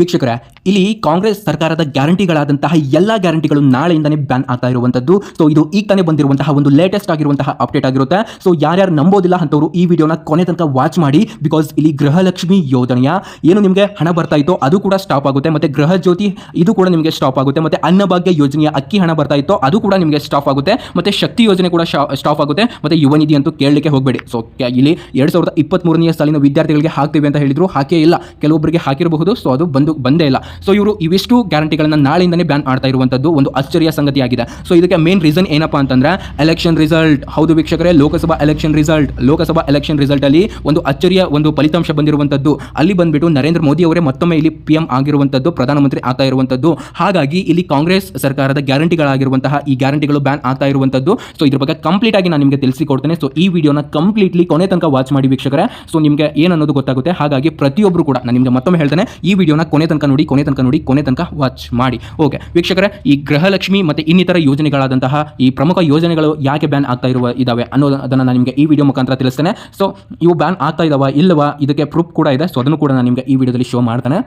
ವೀಕ್ಷಕರೇ, ಇಲ್ಲಿ ಕಾಂಗ್ರೆಸ್ ಸರ್ಕಾರದ ಗ್ಯಾರಂಟಿಗಳಾದಂತಹ ಎಲ್ಲ ಗ್ಯಾರಂಟಿಗಳು ನಾಳೆಯಿಂದನೇ ಬ್ಯಾನ್ ಆಗ್ತಾ ಇರುವಂತದ್ದು ಸೊ ಇದು ಈಗ ತಾನೇ ಬಂದಿರುವಂತಹ ಒಂದು ಲೇಟೆಸ್ಟ್ ಆಗಿರುವಂತಹ ಅಪ್ಡೇಟ್ ಆಗಿರುತ್ತೆ. ಸೊ ಯಾರ್ಯಾರು ನಂಬೋದಿಲ್ಲ ಅಂತವರು ಈ ವಿಡಿಯೋನ ಕೊನೆ ತನಕ ವಾಚ್ ಮಾಡಿ ಬಿಕಾಸ್ ಇಲ್ಲಿ ಗೃಹಲಕ್ಷ್ಮಿ ಯೋಜನೆಯ ಏನು ನಿಮಗೆ ಹಣ ಬರ್ತಾ ಇತ್ತೋ ಅದು ಕೂಡ ಸ್ಟಾಪ್ ಆಗುತ್ತೆ. ಮತ್ತೆ ಗೃಹ ಜ್ಯೋತಿ ಇದು ಕೂಡ ನಿಮಗೆ ಸ್ಟಾಪ್ ಆಗುತ್ತೆ. ಮತ್ತೆ ಅನ್ನಭಾಗ್ಯ ಯೋಜನೆಯ ಅಕ್ಕಿ ಹಣ ಬರ್ತಾ ಇತ್ತೋ ಅದು ಕೂಡ ನಿಮಗೆ ಸ್ಟಾಪ್ ಆಗುತ್ತೆ. ಮತ್ತೆ ಶಕ್ತಿ ಯೋಜನೆ ಕೂಡ ಸ್ಟಾಪ್ ಆಗುತ್ತೆ. ಮತ್ತೆ ಯುವ ನಿಧಿ ಅಂತೂ ಕೇಳಲಿಕ್ಕೆ ಹೋಗಬೇಡಿ. ಸೊ ಇಲ್ಲಿ ಎರಡ್ ಸಾವಿರದ ಇಪ್ಪತ್ತ್ ಸಾಲಿನ ವಿದ್ಯಾರ್ಥಿಗಳಿಗೆ ಹಾಕ್ತೀವಿ ಅಂತ ಹೇಳಿದ್ರು. ಹಾಕೇ ಇಲ್ಲ. ಕೆಲವೊಬ್ಬರಿಗೆ ಹಾಕಿರಬಹುದು. ಸೊ ಅದು ಬಂದು ಬಂದೇ ಇಲ್ಲ. ಸೊ ಇವರು ಇವಿಷ್ಟು ಗ್ಯಾರಂಟಿಗಳನ್ನು ನಾಳೆಯಿಂದನೇ ಬ್ಯಾನ್ ಮಾಡ್ತಾ ಇರುವಂಥದ್ದು ಒಂದು ಆಶ್ಚರ್ಯ ಸಂಗತಿಯಾಗಿದೆ. ಸೊ ಇದಕ್ಕೆ ಮೇನ್ ರೀಸನ್ ಏನಪ್ಪಾ ಅಂತಂದ್ರೆ ಎಲೆಕ್ಷನ್ ರಿಸಲ್ಟ್ ಹೌದು ವೀಕ್ಷಕರೇ, Lok Sabha election result Lok Sabha election result ಅಲ್ಲಿ ಒಂದು ಅಚ್ಚರಿಯ ಒಂದು ಫಲಿತಾಂಶ ಬಂದಿರುವಂಥದ್ದು ಅಲ್ಲಿ ಬಂದ್ಬಿಟ್ಟು ನರೇಂದ್ರ ಮೋದಿ ಅವರೇ ಮತ್ತೊಮ್ಮೆ ಇಲ್ಲಿ ಪಿ ಎಂ ಆಗಿರುವಂಥದ್ದು ಪ್ರಧಾನಮಂತ್ರಿ ಆಗ್ತಾ ಇರುವಂಥದ್ದು ಹಾಗಾಗಿ ಇಲ್ಲಿ ಕಾಂಗ್ರೆಸ್ ಸರ್ಕಾರದ ಗ್ಯಾರಂಟಿಗಳಾಗಿರುವಂತಹ ಈ ಗ್ಯಾರಂಟಿಗಳು ಬ್ಯಾನ್ ಆಗ್ತಾ ಇರುವಂಥದ್ದು ಸೊ ಇದ್ರ ಬಗ್ಗೆ ಕಂಪ್ಲೀಟ್ ಆಗಿ ನಾನು ನಿಮಗೆ ತಿಳಿಸಿಕೊಡ್ತೇನೆ. ಸೊ ಈ ವಿಡಿಯೋನ ಕಂಪ್ಲೀಟ್ಲಿ ಕೊನೆ ತನಕ ವಾಚ್ ಮಾಡಿ ವೀಕ್ಷಕರೇ. ಸೊ ನಿಮಗೆ ಏನನ್ನೋದು ಗೊತ್ತಾಗುತ್ತೆ. ಹಾಗಾಗಿ ಪ್ರತಿಯೊಬ್ಬರು ಕೂಡ, ನಾನು ನಿಮಗೆ ಮತ್ತೊಮ್ಮೆ ಹೇಳ್ತೇನೆ, ಈ ವಿಡಿಯೋನ ಕೊನೆ ತನಕ ನೋಡಿ, ಕೊನೆ ತನಕ ನೋಡಿ, ಕೊನೆ ತನಕ ವಾಚ್ ಮಾಡಿ. ಓಕೆ ವೀಕ್ಷಕರೇ, ಈ ಗೃಹಲಕ್ಷ್ಮಿ ಮತ್ತು ಇನ್ನಿತರ ಯೋಜನೆಗಳಾದಂತಹ ಈ ಪ್ರಮುಖ ಯೋಜನೆಗಳು ಯಾಕೆ ಬ್ಯಾನ್ ಆಗ್ತಾ ಇರುವ ಇದಾವೆ ಅನ್ನೋದನ್ನು ನಾನು ನಿಮಗೆ ಈ ವಿಡಿಯೋ ಮುಖಾಂತರ ತಿಳಿಸ್ತೇನೆ. ಸೊ ಇವು ಬ್ಯಾನ್ ಆಗ್ತಾ ಇದಾವ ಇಲ್ಲವಾ ಇದಕ್ಕೆ ಪ್ರೂಫ್ ಕೂಡ ಇದೆ. ಸೊ ಅದನ್ನು ಕೂಡ ನಾನು ನಿಮಗೆ ಈ ವಿಡಿಯೋದಲ್ಲಿ ಶೋ ಮಾಡ್ತಾನೆ.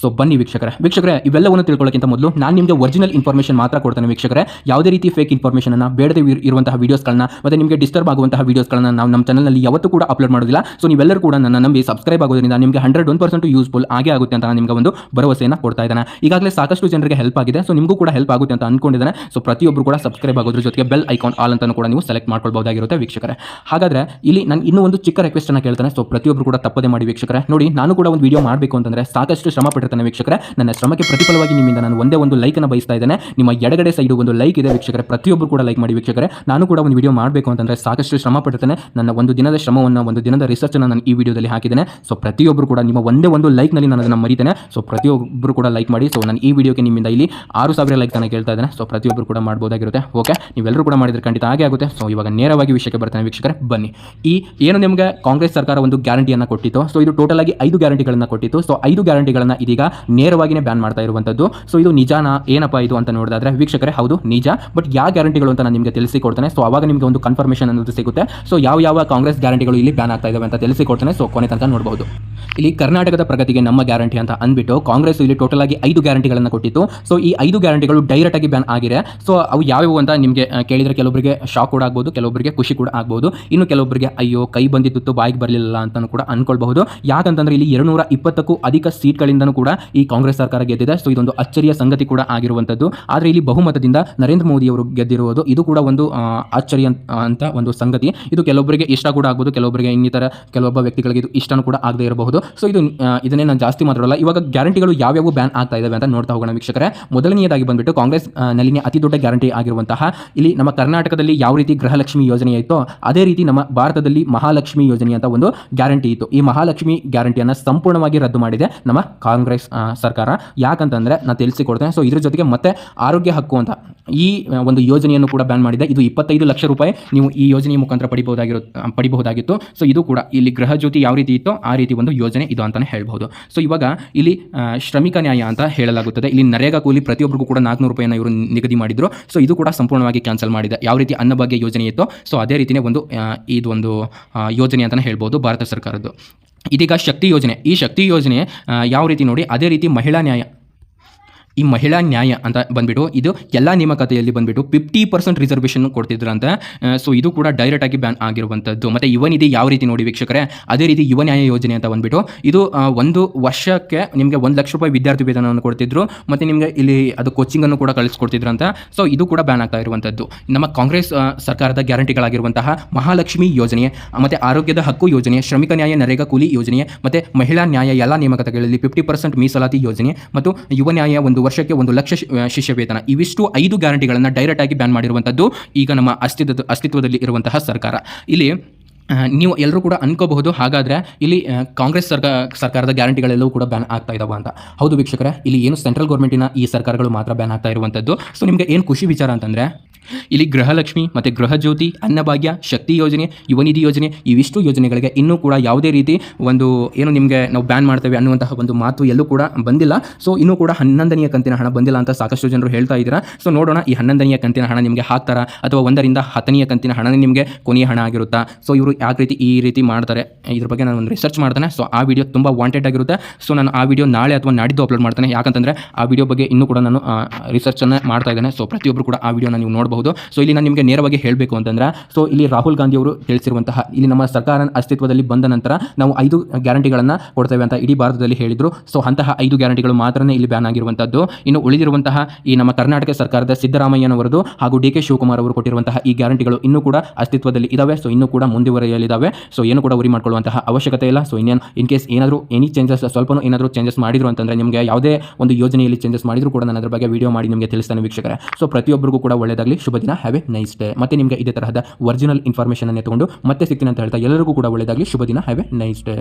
ಸೊ ಬನ್ನಿ ವೀಕ್ಷಕರೇ. ವೀಕ್ಷಕರೇ, ಇವೆಲ್ಲವನ್ನು ತಿಳ್ಕೊಳ್ಳೋಕ್ಕಿಂತ ಮೊದಲು ನಾನು ನಿಮಗೆ ಒರಿಜಿನಲ್ ಇನ್ಫಾರ್ಮೇಷನ್ ಮಾತ್ರ ಕೊಡ್ತೇನೆ ವೀಕ್ಷಕರೇ. ಯಾವುದೇ ರೀತಿ ಫೇಕ್ ಇನ್ಫಾರ್ಮೇಷನ್ ಅನ್ನ, ಬೇಡದೆ ಇರ್- ಇರುವಂತಹ ವೀಡಿಯೋಸ್ಗಳನ್ನ ಮತ್ತೆ ನಿಮಗೆ ಡಿಸ್ಟರ್ಬ್ ಆಗುವಂತಹ ವೀಡಿಯೋಸ್ಗಳನ್ನ ನಾವು ನಮ್ಮ ಚಾನಲ್ನಲ್ಲಿ ಯಾವತ್ತೂ ಕೂಡ ಅಪ್ಲೋಡ್ ಮಾಡೋದಿಲ್ಲ. ಸೊ ನೀವೆಲ್ಲರೂ ಕೂಡ ನನ್ನ ನಂಬಿ ಸಬ್ಸ್ಕ್ರೈಬ್ ಆಗೋದ್ರಿಂದ ನಿಮಗೆ ಹಂಡ್ರೆಡ್ ಒನ್ ಪರ್ಸೆಂಟ್ ಯೂಸ್ಫುಲ್ ಆಗೇ ಆಗುತ್ತೆ ಅಂತ ನಿಮಗೆ ಒಂದು ಭರವಸೆಯನ್ನು ಕೊಡ್ತಾ ಇದ್ದಾನೆ. ಈಗಾಗಲೇ ಸಾಕಷ್ಟು ಜನರಿಗೆ ಹೆಲ್ಪ್ ಆಗಿದೆ. ಸೊ ನಿಮಗೂ ಕೂಡ ಹೆಲ್ಪ್ ಆಗುತ್ತೆ ಅಂತ ಅಂದ್ಕೊಂಡಿದ್ದಾನೆ ಸೊ ಪ್ರತಿಯೊಬ್ಬರು ಕೂಡ ಸಬ್ಸ್ಕ್ರೈಬ್ ಆಗೋದ್ರ ಜೊತೆಗೆ ಬೆಲ್ ಐಕಾನ್ ಆಲ್ ಅಂತ ಕೂಡ ನೀವು ಸೆಲೆಕ್ಟ್ ಮಾಡ್ಕೊಳ್ಬಹುದಾಗಿರುತ್ತೆ ವೀಕ್ಷಕರೇ. ಹಾಗಾದ್ರೆ, ಇಲ್ಲಿ ನಾನು ಇನ್ನೂ ಒಂದು ಚಿಕ್ಕ ರಿಕ್ವೆಸ್ಟ್ ಅನ್ನ ಕೇಳ್ತಾನೆ. ಸೊ ಪ್ರತಿಯೊಬ್ಬರು ಕೂಡ ತಪ್ಪದೇ ಮಾಡಿ ವೀಕ್ಷಕರೇ. ನೋಡಿ, ನಾನು ಕೂಡ ಒಂದು ವಿಡಿಯೋ ಮಾಡಬೇಕು ಅಂತಂದ್ರೆ ಸಾಕಷ್ಟು ಶ್ರಮ ಪಟ್ಟಿರ್ತಾನೆ ವೀಕ್ಷಕರೇ. ನನ್ನ ಶ್ರಮಕ್ಕೆ ಪ್ರತಿಫಲವಾಗಿ ನಿಮ್ಮಿಂದ ನಾನು ಒಂದೇ ಒಂದು ಲೈಕ್ ಅನ್ನು ಬಯಸ್ತಾ ಇದ್ದೇನೆ. ನಿಮ್ಮ ಎಡಗಡೆ ಸೈಡ್ ಒಂದು ಲೈಕ್ ಇದೆ ವೀಕ್ಷಕರೇ. ಪ್ರತಿಯೊಬ್ಬರು ಕೂಡ ಲೈಕ್ ಮಾಡಿ ವೀಕ್ಷಕರೇ. ನಾನು ಕೂಡ ಒಂದು ವಿಡಿಯೋ ಮಾಡಬೇಕು ಅಂತಂದ್ರೆ ಸಾಕಷ್ಟು ಶ್ರಮ ಪಟ್ಟಿರ್ತೇನೆ ನನ್ನ ಒಂದು ದಿನದ ಶ್ರಮವನ್ನು, ಒಂದು ದಿನದ ರಿಸರ್ಚ್ ನಾನು ಈ ವಿಡಿಯೋದಲ್ಲಿ ಹಾಕಿದ್ದೇನೆ. ಸೊ ಪ್ರತಿಯೊಬ್ಬರು ಕೂಡ ನಿಮ್ಮ ಒಂದೇ ಒಂದು ಲೈಕ್ನಲ್ಲಿ ನಾನು ಅದನ್ನು ಮರಿತೇನೆ. ಸೊ ಪ್ರತಿಯೊಬ್ಬರು ಕೂಡ ಲೈಕ್ ಮಾಡಿ. ಸೊ ನಾನು ಈ ವಿಡಿಯೋಗೆ ನಿಮ್ಮಿಂದ ಇಲ್ಲಿ ಆರು ಸಾವಿರ ಲೈಕ್ ನಾನು ಕೇಳ್ತಾ ಇದ್ದೇನೆ. ಸೊ ಪ್ರತಿಯೊಬ್ಬರು ಕೂಡ ಮಾಡ್ಬೋದಾಗಿರುತ್ತೆ. ಓಕೆ ನೀವೆಲ್ಲರೂ ಕೂಡ ಮಾಡಿದ್ರೆ ಖಂಡಿತ ಹಾಗೆ ಆಗುತ್ತೆ. ಸೊ ಇವಾಗ ನೇರವಾಗಿ ವಿಷಯಕ್ಕೆ ಬರ್ತಾನೆ ವೀಕ್ಷಕರೇ. ಬನ್ನಿ. ಈ ಏನು ನಿಮಗೆ ಕಾಂಗ್ರೆಸ್ ಸರ್ಕಾರ ಒಂದು ಗ್ಯಾರಂಟಿಯನ್ನು ಕೊಟ್ಟಿತ್ತು. ಸೊ ಇದು ಟೋಟಲ್ ಆಗಿ ಐದು ಗ್ಯಾರಂಟಿಗಳನ್ನು ಕೊಟ್ಟಿತ್ತು. ಸೊ ಐದು ಗ್ಯಾರಂಟಿಗಳನ್ನು ಇದೀಗ ನೇರವಾಗಿನೇ ಬ್ಯಾನ್ ಮಾಡ್ತಾ ಇರುವಂಥದ್ದು ಸೊ ಇದು ನಿಜಾನ? ಏನಪ್ಪ ಇದು ಅಂತ ನೋಡಿದ್ರೆ ವೀಕ್ಷಕರೇ, ಹೌದು, ನಿಜ. ಬಟ್ ಯಾವ ಗ್ಯಾರಂಟಿಗಳು ಅಂತ ನಾನು ನಿಮಗೆ ತಿಳಿಸಿಕೊಡ್ತೇನೆ. ಸೊ ಅವಾಗ ನಿಮಗೆ ಒಂದು ಕನ್ಫರ್ಮೇಷನ್ ಅನ್ನೋದು ಸಿಗುತ್ತೆ. ಸೊ ಯಾವ ಯಾವ ಕಾಂಗ್ರೆಸ್ ಗ್ಯಾರಂಟಿಗಳು ಇಲ್ಲಿ ಬ್ಯಾನ್ ಆಗ್ತಾ ಇದಾವೆ ಅಂತ ತಿಳಿಸಿಕೊಡ್ತೇನೆ. ಸೊ ಕೊನೆ ತನಕ ನೋಡಬಹುದು ಇಲ್ಲಿ ಕರ್ನಾಟಕದ ಪ್ರಗತಿಗೆ ನಮ್ಮ ಗ್ಯಾರಂಟಿ ಅಂತ ಅಂದ್ಬಿಟ್ಟು ಕಾಂಗ್ರೆಸ್ ಇಲ್ಲಿ ಟೋಟಲ್ ಆಗಿ ಐದು ಗ್ಯಾರಂಟಿಗಳನ್ನು ಕೊಟ್ಟಿತ್ತು. ಸೊ ಈ ಐದು ಗ್ಯಾರಂಟಿಗಳು ಡೈರೆಕ್ಟ್ ಆಗಿ ಬ್ಯಾನ್ ಆಗಿದೆ ಸೊ ಅವು ಯಾವ್ಯಾವು ಅಂತ ನಿಮಗೆ ಕೇಳಿದ್ರೆ ಕೆಲವೊಬ್ಬರಿಗೆ ಶಾಕ್ ಕೂಡ ಆಗ್ಬೋದು ಕೆಲವೊಬ್ಬರಿಗೆ ಖುಷಿ ಕೂಡ ಆಗ್ಬೋದು. ಇನ್ನು ಕೆಲವೊಬ್ಬರಿಗೆ ಅಯ್ಯೋ, ಕೈ ಬಂದಿತ್ತು, ಬಾಯಿಗೆ ಬರಲಿಲ್ಲ ಅಂತ ಕೂಡ ಅನ್ಕೊಳ್ಬಹುದು. ಯಾಕಂತಂದ್ರೆ ಇಲ್ಲಿ ಎರಡುನೂರ ಇಪ್ಪತ್ತಕ್ಕೂ ಅಧಿಕ ಕೂಡ ಈ ಕಾಂಗ್ರೆಸ್ ಸರ್ಕಾರ ಗೆದ್ದಿದೆ. ಸೊ ಇದೊಂದು ಅಚ್ಚರಿಯ ಸಂಗತಿ ಕೂಡ ಆಗಿರುವಂಥದ್ದು ಆದರೆ ಇಲ್ಲಿ ಬಹುಮತದಿಂದ ನರೇಂದ್ರ ಮೋದಿ ಅವರು ಗೆದ್ದಿರುವುದು ಇದು ಕೂಡ ಒಂದು ಆಶ್ಚರ್ಯ ಅಂತ- ಒಂದು ಸಂಗತಿ. ಇದು ಕೆಲವೊಬ್ಬರಿಗೆ ಇಷ್ಟ ಕೂಡ ಆಗ್ಬೋದು ಕೆಲವೊಬ್ಬರಿಗೆ ಇನ್ನಿತರ ಕೆಲವೊಬ್ಬ ವ್ಯಕ್ತಿಗಳಿಗೆ ಇದು ಇಷ್ಟನೂ ಕೂಡ ಆಗದೆ ಇರಬಹುದು. ಸೊ ಇದು ಇದನ್ನೇ ನಾನು ಜಾಸ್ತಿ ಮಾತಾಡಲ್ಲ. ಇವಾಗ ಗ್ಯಾರಂಟಿಗಳು ಯಾವ್ಯಾವ ಬ್ಯಾನ್ ಆಗ್ತಾ ಇದ್ದಾವೆ ಅಂತ ನೋಡ್ತಾ ಹೋಗೋಣ ವೀಕ್ಷಕರೇ. ಮೊದಲನೆಯದಾಗಿ ಬಂದ್ಬಿಟ್ಟು ಕಾಂಗ್ರೆಸ್ ನಲ್ಲಿನ ಅತಿ ದೊಡ್ಡ ಗ್ಯಾರಂಟಿ ಆಗಿರುವಂತಹ ಇಲ್ಲಿ ನಮ್ಮ ಕರ್ನಾಟಕದಲ್ಲಿ ಯಾವ ರೀತಿ ಗೃಹಲಕ್ಷ್ಮಿ ಯೋಜನೆ ಇತ್ತೋ ಅದೇ ರೀತಿ ನಮ್ಮ ಭಾರತದಲ್ಲಿ ಮಹಾಲಕ್ಷ್ಮಿ ಯೋಜನೆ ಅಂತ ಒಂದು ಗ್ಯಾರಂಟಿ ಇತ್ತು. ಈ ಮಹಾಲಕ್ಷ್ಮಿ ಗ್ಯಾರಂಟಿಯನ್ನು ಸಂಪೂರ್ಣವಾಗಿ ರದ್ದು ಮಾಡಿದೆ ನಮ್ಮ ಕಾಂಗ್ರೆಸ್ ಸರ್ಕಾರ. ಯಾಕಂತಂದರೆ ನಾನು ತಿಳಿಸಿಕೊಡ್ತೇನೆ. ಸೊ ಇದ್ರ ಜೊತೆಗೆ ಮತ್ತೆ ಆರೋಗ್ಯ ಹಕ್ಕು ಅಂತ. ಈ ಒಂದು ಯೋಜನೆಯನ್ನು ಕೂಡ ಬ್ಯಾನ್ ಮಾಡಿದೆ. ಇದು ಇಪ್ಪತ್ತೈದು ಲಕ್ಷ ರೂಪಾಯಿ ನೀವು ಈ ಯೋಜನೆಯ ಮುಖಾಂತರ ಪಡಿಬಹುದಾಗಿರೋ ಪಡಿಬಹುದಾಗಿತ್ತು. ಸೊ ಇದು ಕೂಡ ಇಲ್ಲಿ ಗೃಹ ಜ್ಯೋತಿ ಯಾವ ರೀತಿ ಇತ್ತೋ ಆ ರೀತಿ ಒಂದು ಯೋಜನೆ ಇದು ಅಂತಲೇ ಹೇಳ್ಬೋದು ಸೊ ಇವಾಗ ಇಲ್ಲಿ ಶ್ರಮಿಕ ನ್ಯಾಯ ಅಂತ ಹೇಳಲಾಗುತ್ತದೆ. ಇಲ್ಲಿ ನರೇಗಾ ಕೂಲಿ ಪ್ರತಿಯೊಬ್ಬರಿಗೂ ಕೂಡ ನಾಲ್ಕುನೂರು ರೂಪಾಯಿಯನ್ನು ಇವರು ನಿಗದಿ ಮಾಡಿದ್ರು. ಸೊ ಇದು ಕೂಡ ಸಂಪೂರ್ಣವಾಗಿ ಕ್ಯಾನ್ಸಲ್ ಮಾಡಿದೆ. ಯಾವ ರೀತಿ ಅನ್ನಭಾಗ್ಯ ಯೋಜನೆ ಇತ್ತೋ ಸೊ ಅದೇ ರೀತಿಯೇ ಒಂದು ಇದೊಂದು ಯೋಜನೆ ಅಂತಲೇ ಹೇಳ್ಬೋದು ಭಾರತ ಸರ್ಕಾರದ್ದು. ಇದೀಗ ಶಕ್ತಿ ಯೋಜನೆ. ಈ ಶಕ್ತಿ ಯೋಜನೆ ಯಾವ ರೀತಿ ನೋಡಿ ಅದೇ ರೀತಿ ಮಹಿಳಾ ನ್ಯಾಯ ಈ ಮಹಿಳಾ ನ್ಯಾಯ ಅಂತ ಬಂದ್ಬಿಟ್ಟು, ಇದು ಎಲ್ಲ ನೇಮಕಾತಿಯಲ್ಲಿ ಬಂದ್ಬಿಟ್ಟು ಫಿಫ್ಟಿ ಪರ್ಸೆಂಟ್ ರಿಸರ್ವೇಷನ್ ಕೊಡ್ತಿದ್ರಂತೆ. ಸೊ ಇದು ಕೂಡ ಡೈರೆಕ್ಟ್ ಆಗಿ ಬ್ಯಾನ್ ಆಗಿರುವಂಥದ್ದು ಮತ್ತು ನಿಧಿ ಯಾವ ರೀತಿ ನೋಡಿ ವೀಕ್ಷಕರೇ, ಅದೇ ರೀತಿ ಯುವ ನ್ಯಾಯ ಯೋಜನೆ ಅಂತ ಬಂದ್ಬಿಟ್ಟು, ಇದು ಒಂದು ವರ್ಷಕ್ಕೆ ನಿಮಗೆ ಒಂದು ಲಕ್ಷ ರೂಪಾಯಿ ವಿದ್ಯಾರ್ಥಿ ವೇತನವನ್ನು ಕೊಡ್ತಿದ್ರು, ಮತ್ತು ನಿಮಗೆ ಇಲ್ಲಿ ಅದು ಕೋಚಿಂಗನ್ನು ಕೂಡ ಕಳಿಸ್ಕೊಡ್ತಿದ್ರಂತ. ಸೊ ಇದು ಕೂಡ ಬ್ಯಾನ್ ಆಗ್ತಾ ಇರುವಂಥದ್ದು ನಮ್ಮ ಕಾಂಗ್ರೆಸ್ ಸರ್ಕಾರದ ಗ್ಯಾರಂಟಿಗಳಾಗಿರುವಂತಹ ಮಹಾಲಕ್ಷ್ಮಿ ಯೋಜನೆ ಮತ್ತು ಆರೋಗ್ಯದ ಹಕ್ಕು ಯೋಜನೆ ಶ್ರಮಿಕ ನ್ಯಾಯ ನರೇಗಾ ಕೂಲಿ ಯೋಜನೆ ಮತ್ತು ಮಹಿಳಾ ನ್ಯಾಯ ಎಲ್ಲ ನೇಮಕತೆಗಳಲ್ಲಿ ಫಿಫ್ಟಿ ಪರ್ಸೆಂಟ್ ಮೀಸಲಾತಿ ಯೋಜನೆ ಮತ್ತು ಯುವ ನ್ಯಾಯ ಒಂದು ವರ್ಷಕ್ಕೆ ಒಂದು ಲಕ್ಷ ಶಿಷ್ಯ ವೇತನ. ಇವಿಷ್ಟು ಐದು ಗ್ಯಾರಂಟಿಗಳನ್ನು ಡೈರೆಕ್ಟ್ ಆಗಿ ಬ್ಯಾನ್ ಮಾಡಿರುವಂಥದ್ದು ಈಗ ನಮ್ಮ ಅಸ್ತಿತ್ವ ಅಸ್ತಿತ್ವದಲ್ಲಿ ಇರುವಂತಹ ಸರ್ಕಾರ. ಇಲ್ಲಿ ನೀವು ಎಲ್ಲರೂ ಕೂಡ ಅನ್ಕೋಬಹುದು. ಹಾಗಾದರೆ ಇಲ್ಲಿ ಕಾಂಗ್ರೆಸ್ ಸರ್ಕಾರ ಸರ್ಕಾರದ ಗ್ಯಾರಂಟಿಗಳೆಲ್ಲವೂ ಕೂಡ ಬ್ಯಾನ್ ಆಗ್ತಾ ಇದಾವ ಅಂತ. ಹೌದು ವೀಕ್ಷಕರ, ಇಲ್ಲಿ ಏನು ಸೆಂಟ್ರಲ್ ಗೌರ್ಮೆಂಟಿನ ಈ ಸರ್ಕಾರಗಳು ಮಾತ್ರ ಬ್ಯಾನ್ ಆಗ್ತಾ ಇರುವಂಥದ್ದು. ಸೊ ನಿಮಗೆ ಏನು ಖುಷಿ ವಿಚಾರ ಅಂತಂದರೆ, ಇಲ್ಲಿ ಗೃಹಲಕ್ಷ್ಮಿ ಮತ್ತು ಗೃಹಜ್ಯೋತಿ, ಅನ್ನಭಾಗ್ಯ, ಶಕ್ತಿ ಯೋಜನೆ, ಯುವನಿಧಿ ಯೋಜನೆ, ಇವಿಷ್ಟು ಯೋಜನೆಗಳಿಗೆ ಇನ್ನೂ ಕೂಡ ಯಾವುದೇ ರೀತಿ ಒಂದು ಏನು ನಿಮಗೆ ನಾವು ಬ್ಯಾನ್ ಮಾಡ್ತೇವೆ ಅನ್ನುವಂತಹ ಒಂದು ಮಾತು ಎಲ್ಲೂ ಕೂಡ ಬಂದಿಲ್ಲ. ಸೊ ಇನ್ನೂ ಕೂಡ ಹನ್ನೊಂದನೆಯ ಕಂತಿನ ಹಣ ಬಂದಿಲ್ಲ ಅಂತ ಸಾಕಷ್ಟು ಜನರು ಹೇಳ್ತಾ ಇದ್ದೀರಾ. ಸೊ ನೋಡೋಣ ಈ ಹನ್ನೊಂದನೆಯ ಕಂತಿನ ಹಣ ನಿಮಗೆ ಹಾಕ್ತಾರಾ? ಅಥವಾ ಒಂದರಿಂದ ಹತ್ತನೆಯ ಕಂತಿನ ಹಣನೇ ನಿಮಗೆ ಕೊನೆಯ ಹಣ ಆಗಿರುತ್ತಾ? ಸೊ ಇವರು ಯಾವ ರೀತಿ ಈ ರೀತಿ ಮಾಡ್ತಾರೆ, ಇದ್ರ ಬಗ್ಗೆ ನಾನು ಒಂದು ರಿಸರ್ಚ್ ಮಾಡ್ತಾನೆ. ಸೊ ಆ ವಿಡಿಯೋ ತುಂಬ ವಾಂಟೆಡ್ ಆಗಿರುತ್ತೆ. ಸೊ ನಾನು ಆ ವಿಡಿಯೋ ನಾಳೆ ಅಥವಾ ನಾಡಿದ್ದು ಅಪ್ಲೋಡ್ ಮಾಡ್ತಾನೆ. ಯಾಕಂತಂದರೆ, ಆ ವಿಡಿಯೋ ಬಗ್ಗೆ ಇನ್ನೂ ಕೂಡ ನಾನು ರಿಸರ್ಚನ್ನು ಮಾಡ್ತಾ ಇದ್ದೇನೆ. ಸೊ ಪ್ರತಿಯೊಬ್ಬರು ಕೂಡ ಆ ವಿಡಿಯೋನ ನೀವು ನೋಡಬಹುದು. ಸೊ ಇಲ್ಲಿ ನಾನು ನಿಮಗೆ ನೇರವಾಗಿ ಹೇಳಬೇಕು ಅಂತಂದ್ರೆ ಸೊ ಇಲ್ಲಿ ರಾಹುಲ್ ಗಾಂಧಿ ಅವರು ತಿಳಿಸಿರುವಂತಹ, ಇಲ್ಲಿ ನಮ್ಮ ಸರ್ಕಾರ ಅಸ್ತಿತ್ವದಲ್ಲಿ ಬಂದ ನಂತರ ನಾವು ಐದು ಗ್ಯಾರಂಟಿಗಳನ್ನು ಕೊಡ್ತೇವೆ ಅಂತ ಇಡೀ ಭಾರತದಲ್ಲಿ ಹೇಳಿದ್ರು. ಸೊ ಅಂತಹ ಐದು ಗ್ಯಾರಂಟಿಗಳು ಮಾತ್ರನೇ ಇಲ್ಲಿ ಬ್ಯಾನ್ ಆಗಿರುವಂಥದ್ದು ಇನ್ನು ಉಳಿದಿರುವಂತಹ ಈ ನಮ್ಮ ಕರ್ನಾಟಕ ಸರ್ಕಾರದ ಸಿದ್ದರಾಮಯ್ಯನವರದು ಹಾಗೂ ಡಿ ಕೆ ಶಿವಕುಮಾರ್ ಅವರು ಕೊಟ್ಟಿರುವಂತಹ ಈ ಗ್ಯಾರಂಟಿಗಳು ಇನ್ನೂ ಕೂಡ ಅಸ್ತಿತ್ವದಲ್ಲಿ ಇದಾವೆ. ಸೊ ಇನ್ನೂ ಕೂಡ ಮುಂದುವರಿಯಲಿದ್ದಾವೆ ಸೊ ಏನು ಕೂಡ ಉರಿ ಮಾಡ್ಕೊಳ್ಳುವಂತಹ ಅವಶ್ಯಕತೆ ಇಲ್ಲ. ಸೊ ಇನ್ನೇನು ಇನ್ ಕೇಸ್ ಏನಾದರೂ ಎನಿ ಚೇಂಜಸ್ ಸ್ವಲ್ಪ ಏನಾದರೂ ಚೇಂಜಸ್ ಮಾಡಿದ್ರು ಅಂತಂದರೆ ನಿಮಗೆ ಯಾವುದೇ ಒಂದು ಯೋಜನೆಯಲ್ಲಿ ಚೇಂಜಸ್ ಮಾಡಿದ್ರು ಕೂಡ ನಾನು ಅದರ ಬಗ್ಗೆ ವಿಡಿಯೋ ಮಾಡಿ ನಿಮಗೆ ತಿಳಿಸ್ತಾನೆ ವೀಕ್ಷಕರೇ. ಸೊ ಪ್ರತಿಯೊಬ್ಬರಿಗೂ ಕೂಡ ಒಳ್ಳೆಯದಾಗಲಿ ಶುಭ ದಿನ. ಹ್ಯಾವ್ ಎ ನೈಸ್ ಡೇ ಮತ್ತೆ ನಿಮಗೆ ಇದೇ ತರಹದ ಒರಿಜಿನಲ್ ಇನ್ಫಾರ್ಮೇಷನ್ ಅನ್ನು ತಗೊಂಡು ಮತ್ತೆ ಸಿಗ್ತೀನಿ ಅಂತ ಹೇಳ್ತಾ ಎಲ್ಲರಿಗೂ ಕೂಡ ಒಳ್ಳೆಯದಾಗಲಿ ಶುಭ ದಿನ. Have A nice day